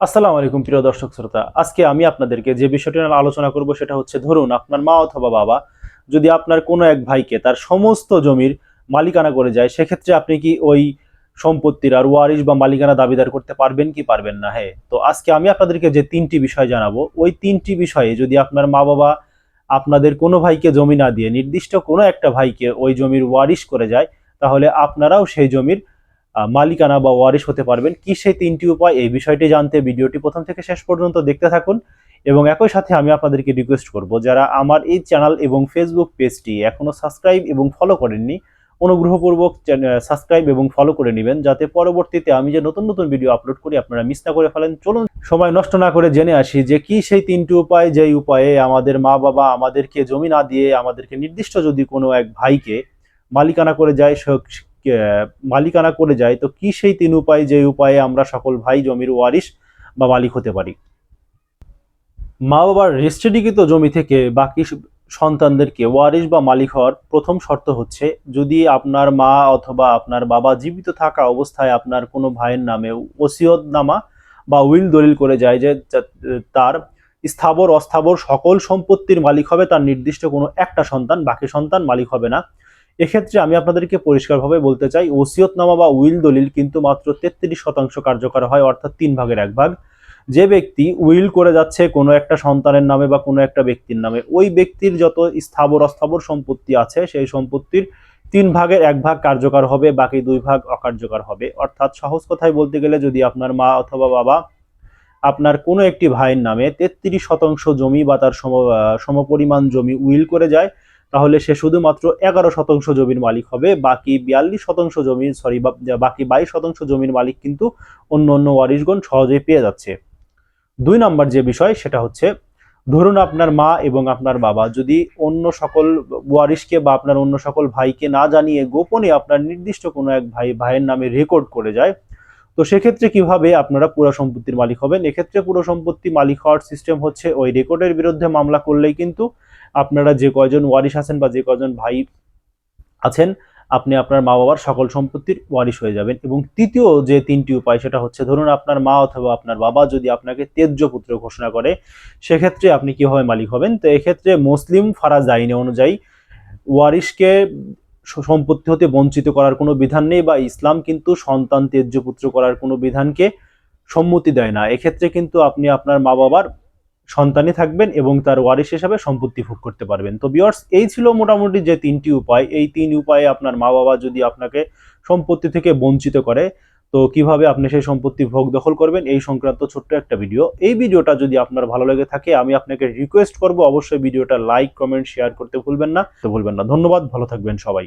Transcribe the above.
আসসালামু আলাইকুম প্রিয় দর্শক শ্রোতা। আজকে আমি আপনাদেরকে যে বিষয়টি নিয়ে আলোচনা করব সেটা হচ্ছে ধরুন আপনার মা অথবা বাবা যদি আপনার কোনো এক ভাইকে তার সমস্ত জমির মালিকানা করে যায়, সেক্ষেত্রে আপনি কি ওই সম্পত্তির আর ওয়ারিশ বা মালিকানা দাবিদার করতে পারবেন কি পারবেন না? হ্যাঁ তো আজকে আমি আপনাদেরকে যে তিনটি বিষয় জানাব, ওই তিনটি বিষয়ে যদি আপনার মা বাবা আপনাদের কোনো ভাইকে জমি না দিয়ে নির্দিষ্ট কোনো একটা ভাইকে ওই জমির ওয়ারিশ করে যায়, তাহলে আপনারাও সেই জমির মালিকানা বা ওয়ারিশ হতে পারবেন। কি সেই তিনটি উপায়, এই বিষয়টি জানতে ভিডিওটি প্রথম থেকে শেষ পর্যন্ত দেখতে থাকুন। এবং একই সাথে আমি আপনাদেরকে রিকোয়েস্ট করব, যারা আমার এই চ্যানেল এবং ফেসবুক পেজটি এখনও সাবস্ক্রাইব এবং ফলো করেননি, অনুগ্রহপূর্বক সাবস্ক্রাইব এবং ফলো করে নেবেন, যাতে পরবর্তীতে আমি যে নতুন নতুন ভিডিও আপলোড করি, আপনারা মিস না করে ফেলেন। চলুন সময় নষ্ট না করে জেনে আসি যে কি সেই তিনটি উপায়, যেই উপায়ে আমাদের মা বাবা আমাদেরকে জমি না দিয়ে আমাদেরকে নির্দিষ্ট যদি কোনো এক ভাইকে মালিকানা করে যায় মালিকানা করে যায়, তো কি সেই তিন উপায় যে উপায়ে আমরা সকল ভাই জমির ওয়ারিশ বা মালিক হতে পারি? মা বাবার রেজিস্ট্রিকৃত জমি থেকে বাকি সন্তানদেরকে ওয়ারিশ বা মালিক হওয়ার প্রথম শর্ত হচ্ছে, যদি আপনার মা অথবা আপনার বাবা জীবিত থাকা অবস্থায় আপনার কোনো ভাইয়ের নামে ওসিয়তনামা বা উইল দলিল করে যায় যে তার স্থাবর অস্থাবর সকল সম্পত্তির মালিক হবে, তার নির্দিষ্ট কোনো একটা সন্তান, বাকি সন্তান মালিক হবে না। এক্ষেত্রে আমি আপনাদেরকে পরিষ্কারভাবে বলতে চাই, ওসিয়তনামা বা উইল দলিল কিন্তু মাত্র তেত্রিশ শতাংশ কার্যকর হয়, অর্থাৎ তিন ভাগের এক ভাগ। যে ব্যক্তি উইল করে যাচ্ছে কোনো একটা সন্তানের নামে বা কোনো একটা ব্যক্তির নামে, ওই ব্যক্তির যত স্থাবর অস্থাবর সম্পত্তি আছে, সেই সম্পত্তির তিন ভাগের এক ভাগ কার্যকর হবে, বাকি দুই ভাগ অকার্যকর হবে। অর্থাৎ সহজ কথায় বলতে গেলে যদি আপনার মা অথবা বাবা আপনার কোনো একটি ভাইয়ের নামে তেত্রিশ শতাংশ জমি বা তার সম সমপরিমাণ জমি উইল করে যায় তাহলে সে শুধুমাত্র এগারো শতাংশ জমির মালিক হবে, বাকি বিয়াল্লিশ শতাংশ জমি সরি বাকি বাইশ শতাংশ জমির মালিক কিন্তু অন্য অন্য ওয়ারিশগণ সহজেই পেয়ে যাচ্ছে। দুই নম্বর যে বিষয়, সেটা হচ্ছে, ধরুন আপনার মা এবং আপনার বাবা যদি অন্য সকল ওয়ারিশকে বা আপনার অন্য সকল ভাইকে না জানিয়ে গোপনে আপনার নির্দিষ্ট কোনো এক ভাই, ভাইয়ের নামে রেকর্ড করে যায় তো সেক্ষেত্রে কীভাবে আপনারা পুরো সম্পত্তির মালিক হবেন? এক্ষেত্রে পুরো সম্পত্তি মালিক হওয়ার সিস্টেম হচ্ছে ওই রেকর্ডের বিরুদ্ধে মামলা করলেই কিন্তু আপনারা যে কয়জন ওয়ারিশ আছেন বা যে কয়জন ভাই আছেন, আপনি আপনার মা বাবার সকল সম্পত্তির ওয়ারিশ হয়ে যাবেন। এবং তৃতীয় যে তিনটি উপায়, সেটা হচ্ছে ধরুন আপনার মা অথবা আপনার বাবা যদি আপনাকে তেজ্য পুত্র ঘোষণা করে, সেক্ষেত্রে আপনি কীভাবে মালিক হবেন? তো এক্ষেত্রে মুসলিম ফারাজ আইনে অনুযায়ী ওয়ারিশকে সম্পত্তি হতে বঞ্চিত করার কোনো বিধান নেই বা ইসলাম কিন্তু সন্তান তেজ্য পুত্র করার কোনো বিধানকে সম্মতি দেয় না। এক্ষেত্রে কিন্তু আপনি আপনার মা বাবার সন্তানই থাকবেন এবং তার ওয়ারিশ হিসাবে সম্পত্তি ভোগ করতে পারবেন। তো বিয়ার্স এই ছিল মোটামুটি যে তিনটি উপায়। এই তিন উপায়ে আপনার মা বাবা যদি আপনাকে সম্পত্তি থেকে বঞ্চিত করে তো কীভাবে আপনি সেই সম্পত্তি ভোগ দখল করবেন? এই সংক্রান্ত ছোট্ট একটা ভিডিও। এই ভিডিওটা যদি আপনার ভালো লেগে থাকে, আমি আপনাকে রিকোয়েস্ট করব। অবশ্যই ভিডিওটা লাইক কমেন্ট শেয়ার করতে ভুলবেন না। তো ভুলবেন না। ধন্যবাদ। ভালো থাকবেন সবাই।